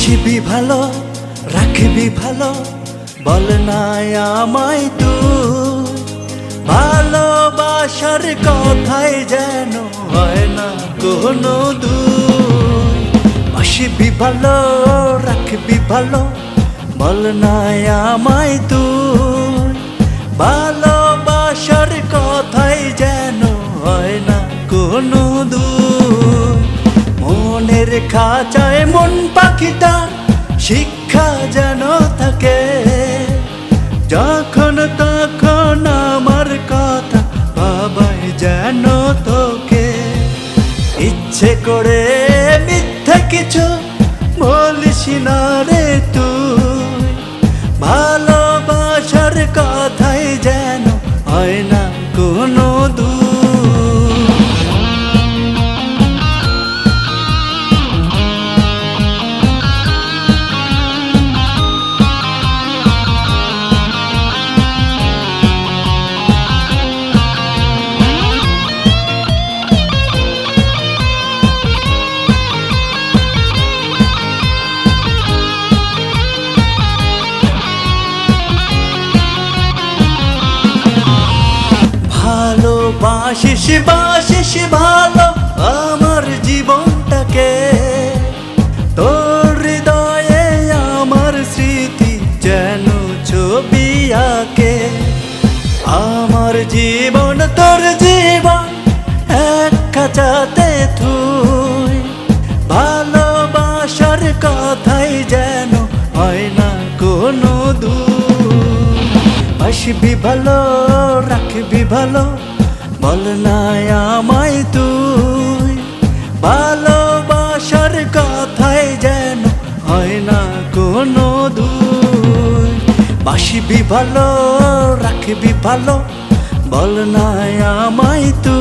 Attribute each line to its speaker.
Speaker 1: বাসিবি ভালো, রাখবি ভালো, বল না আমায় তুই। ভালোবাসার কথাই যেন হয় না কোনো দুই। বাসিবি ভালো, রাখবি ভালো, বল না আমায় তুই। ভালোবাসার কথাই যেন হয় না কোনো দু মনের খাঁচায় মন পাখিটা শিক্ষা যেন থাকে। যখন তখন আমার কথা বাবাই যেন তোকে। ইচ্ছে করে মিথ্যে কিছু বলিস না। ভালোবাসিস বাসিস ভালো আমার জীবনটাকে। তোর হৃদয়ে আমার স্মৃতি যেন ছবি আঁকে। আমার জীবন, তোর জীবন এক কাচাতে তুই ভালোবাসার কথাই যেন হয় না কোনো দূর বাসবি ভালো, রাখবি ভালো বল না আমায় তুই। ভালোবাসার কথাই যেন হয় না কোনো দূর বাসিবি ভালো, রাখবি ভালো, বল না আমায় তুই।